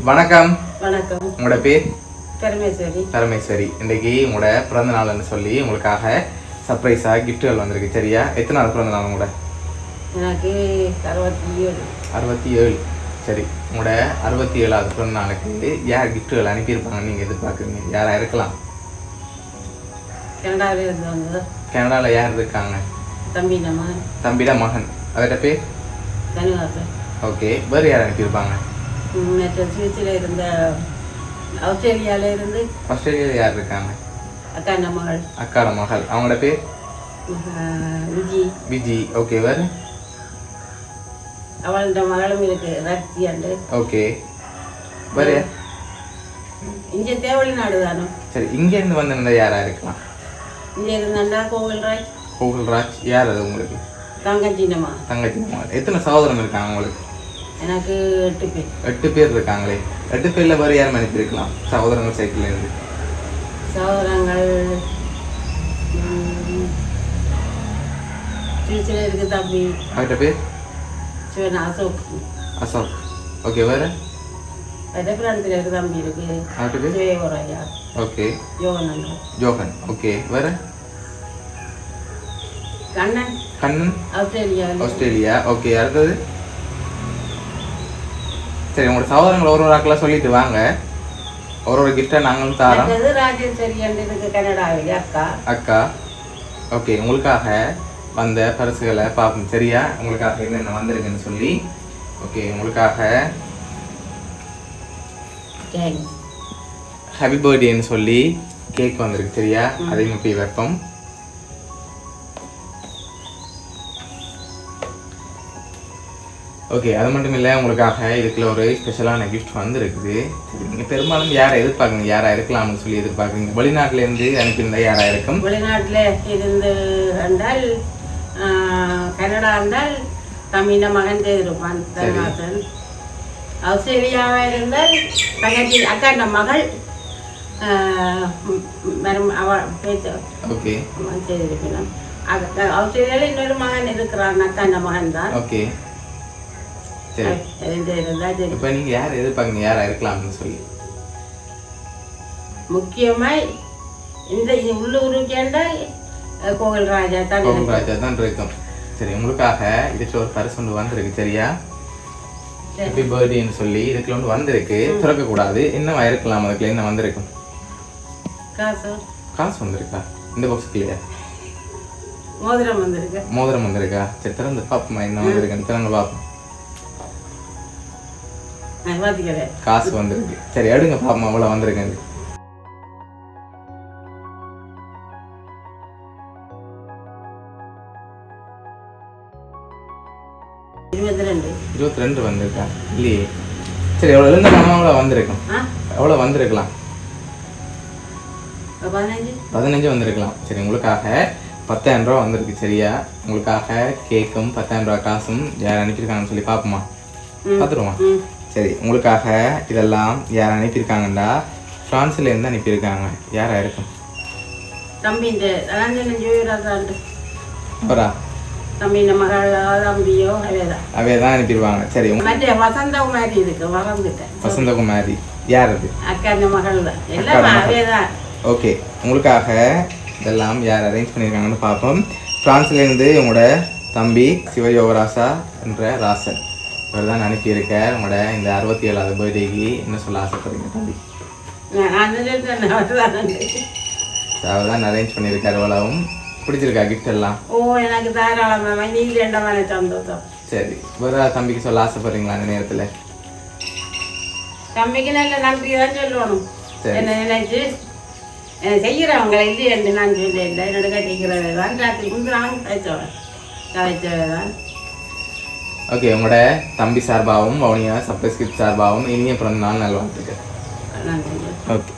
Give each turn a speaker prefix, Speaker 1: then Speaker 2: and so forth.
Speaker 1: வணக்கம்.
Speaker 2: வணக்கம்.
Speaker 1: உங்களோட பேர்?
Speaker 2: பரமேஸ்வரி.
Speaker 1: பரமேஸ்வரி. இன்னைக்கு உங்களோட பிறந்த நாள்னு சொல்லி உங்களுக்காக சர்ப்ரைஸா கிஃப்ட்டுகள் வந்திருக்கு சரியா? எத்தனை நாள் பிறந்த நாள் உங்களோட?
Speaker 2: எனக்கு அறுபத்தி ஏழு
Speaker 1: அறுபத்தி ஏழு சரி உங்களோட அறுபத்தி ஏழாவது பிறந்த நாளுக்கு யார் கிஃப்ட்டுகள் அனுப்பியிருப்பாங்கன்னு நீங்கள் எதிர்பார்க்குறீங்க? யாரா இருக்கலாம்?
Speaker 2: கனடாவில் இருந்தவங்க.
Speaker 1: கனடாவில் யார் இருக்காங்க?
Speaker 2: தம்பி நம்ம.
Speaker 1: தம்பிட மகன். அவர்கிட்ட பேர்?
Speaker 2: கனிவாசன்
Speaker 1: ஓகே வேறு யார் அனுப்பியிருப்பாங்க?
Speaker 2: நேற்று சுவிச்சில் இருந்த ஆஸ்திரேலியாவில் இருந்து
Speaker 1: ஆஸ்திரேலியாவில் யார் இருக்காங்க?
Speaker 2: அக்கா மகள்.
Speaker 1: அக்காட மகள். அவங்களோட பேர்?
Speaker 2: விஜி.
Speaker 1: விஜி. ஓகே வேறு?
Speaker 2: அவளோட மகளும் இருக்கு ரக்தி அண்டு.
Speaker 1: ஓகே வேறு
Speaker 2: இங்கே தேவழி நாடு தானே?
Speaker 1: சரி இங்கேருந்து வந்திருந்தா யாரா இருக்கலாம்?
Speaker 2: இங்கே இருந்தாண்டா கோவில் ராய்
Speaker 1: கோகுல்ராஜ் யார் அது உங்களுக்கு?
Speaker 2: தங்கச்சின்னம்மா
Speaker 1: தங்கச்சி மகள் எத்தனை சகோதரன் இருக்காங்க உங்களுக்கு?
Speaker 2: எனக்கு எட்டு பேர்.
Speaker 1: எட்டு பேர் இருக்காங்களே. எட்டு பேர்ல வேறு யாரும் அனுப்பியிருக்கலாம் சகோதரங்கள் சைக்கிள்ல இருந்து.
Speaker 2: சகோதரங்கள் சுவிச்சில் இருக்கு தம்பி.
Speaker 1: அவர்கிட்ட பேர்?
Speaker 2: சிவன் அசோக்.
Speaker 1: அசோக். ஓகே வேறு?
Speaker 2: ரெஃபரன்ஸில் இருக்கு தம்பி இருக்கு.
Speaker 1: அவர்கிட்ட பேர்?
Speaker 2: ஜெயவராயா
Speaker 1: ஓகே
Speaker 2: யோகநந்தன்
Speaker 1: ஜோகன். ஓகே வேறு?
Speaker 2: கண்ணன்.
Speaker 1: கண்ணன்.
Speaker 2: ஆஸ்திரேலியாவில்.
Speaker 1: ஆஸ்திரேலியா. ஓகே அடுத்தது? சரி உங்களோட சகோதரங்கள் ஒரு ஒரு ஆக்கெல்லாம் சொல்லிட்டு வாங்க. ஒரு ஒரு கிஃப்டை நாங்களும் தாரோம்.
Speaker 2: கனடாவில் அக்கா?
Speaker 1: அக்கா ஓகே உங்களுக்காக வந்த பரிசுகளை பார்ப்போம். சரியா? உங்களுக்காக என்னென்ன வந்திருக்குன்னு சொல்லி. ஓகே உங்களுக்காக ஹாப்பி பர்த்டேன்னு சொல்லி கேக் வந்திருக்கு. சரியா? அதையும் போய் வைப்போம். ஓகே அது மட்டும் இல்லை உங்களுக்காக இதுக்குள்ள ஒரு ஸ்பெஷலான கிஃப்ட் வந்திருக்குது. சரி நீங்கள் பெரும்பாலும் யாரை எதிர்பார்க்குறீங்க? யாரா இருக்கலாம்னு சொல்லி எதிர்பார்க்குறீங்க? வெளிநாட்டிலேருந்து அனுப்பியிருந்தா யாரா இருக்கும்?
Speaker 2: வெளிநாட்டில் இருந்து ஆஹ், கனடா இருந்தால் தமிழ மகன் செய்திருப்பான் தன்வாசன் ஆஸ்திரேலியாவாக இருந்தால் தங்கச்சி அக்காண்ட மகள் ஆஹ், ம், மரும் அவ பேச்சு
Speaker 1: ஓகே
Speaker 2: அக்க- ஆஸ்திரேலியாவில் இன்னொரு மகன் இருக்கிறான் அக்காண்ட மகன் தான்
Speaker 1: ஓகே சரி. இப்போ நீங்கள் யார் எதிர்பார்க்குறீங்க? யாரா இருக்கலாம்னு சொல்லி.
Speaker 2: முக்கியமாய் இந்த உள்ளூருக்கு என்றால் கோவில் ராஜா தான்.
Speaker 1: ராஜா தான் இருக்கும். சரி உங்களுக்காக இதுக்கு ஒரு பரிசு ஒன்று வந்திருக்கு சரியா?
Speaker 2: சரி.
Speaker 1: ஹாப்பி பர்த்டேன்னு சொல்லி இதுக்குள்ள ஒன்று வந்திருக்கு. திறக்க கூடாது என்ன இருக்கலாம் அதுக்குள்ள என்ன வந்திருக்கும்?
Speaker 2: காசு.
Speaker 1: காசு வந்திருக்கா? இந்த பாக்ஸுக்கு இல்லையா
Speaker 2: மோதிரம் வந்திருக்கு.
Speaker 1: மோதிரம் வந்திருக்கா? சரி திறந்து பார்ப்போமா என்ன வந்திருக்குன்னு. திறந்து பார்ப்போம். காசு வந்திருக்கு. சரி எடுங்க பாப்போம் அவ்வளோ வந்திருக்குன்னு
Speaker 2: இருபத்தி ரெண்டு
Speaker 1: வந்திருக்கா? இல்லையே. சரி எவ்வளோ எழுந்த அவ்வளோ வந்திருக்கும்? எவ்வளோ வந்திருக்கலாம்?
Speaker 2: பதினஞ்சு?
Speaker 1: வந்திருக்கலாம். சரி உங்களுக்காக பத்தாயிரம் ரூபா வந்திருக்கு சரியா? உங்களுக்காக கேக்கும் பத்தாயிரம் ரூபா காசும் யார் அனுப்பியிருக்காங்கன்னு சொல்லி பார்ப்போமா பார்த்துருவோமா சரி உங்களுக்காக இதெல்லாம் யார் அனுப்பியிருக்காங்கண்டா? ஃப்ரான்ஸ்ல இருந்து அனுப்பியிருக்காங்க. யாரா இருக்கும்?
Speaker 2: தம்பி இந்த
Speaker 1: அவரா?
Speaker 2: தம்பி இந்த மகள் தம்பியோ அவைதான்
Speaker 1: அவைய தான் அனுப்பிடுவாங்க சரி உங்க-
Speaker 2: மற்ற வசந்த மாதிரி இருக்கு மறந்துட்டேன்
Speaker 1: வசந்தகுமாரி. யார் அது?
Speaker 2: அக்கா இந்த மகள் தான். எல்லாம்
Speaker 1: ஓகே உங்களுக்காக இதெல்லாம் யார் அரேஞ்ச் பண்ணியிருக்காங்கன்னு பார்ப்போம். ஃப்ரான்ஸ்லேருந்து உங்களோட தம்பி சிவயோகராசா என்ற ராசன். இவர் தான் அனுப்பியிருக்கார் உங்களோட இந்த அறுபத்தி ஏழாவது பர்த்டேக்கு என்ன சொல்ல ஆசைப்படுறீங்க தம்பி? அவர் தான் அரேஞ்ச் பண்ணியிருக்கார் இவ்வளவும். பிடிச்சிருக்கா கிஃப்ட் எல்லாம்?
Speaker 2: ஓ எனக்கு தாராளமாக நீ ரெண்டமான சந்தோஷம்
Speaker 1: சரி. வேற தம்பிக்கு சொல்ல ஆசைப்படுறீங்களா அந்த நேரத்தில்?
Speaker 2: தம்பிக்கு நல்ல நன்றி தான் சொல்லணும். என்ன நினைச்சு? என்ன செய்கிறவங்க இல்லை என்று நான் சொல்ல இல்லை. என்னோட கட்டிக்கிறது தான் ராத்திரி நான் கதைச்சவன் கதைச்சவை தான்
Speaker 1: ஓகே உங்களோட தம்பி சார்பாகவும் வவுனியா சப்ளைஸ் கிஃப்ட் சார்பாகவும் இனிய பிறந்த நாள் நல்வாழ்த்துக்கள் ஓகே.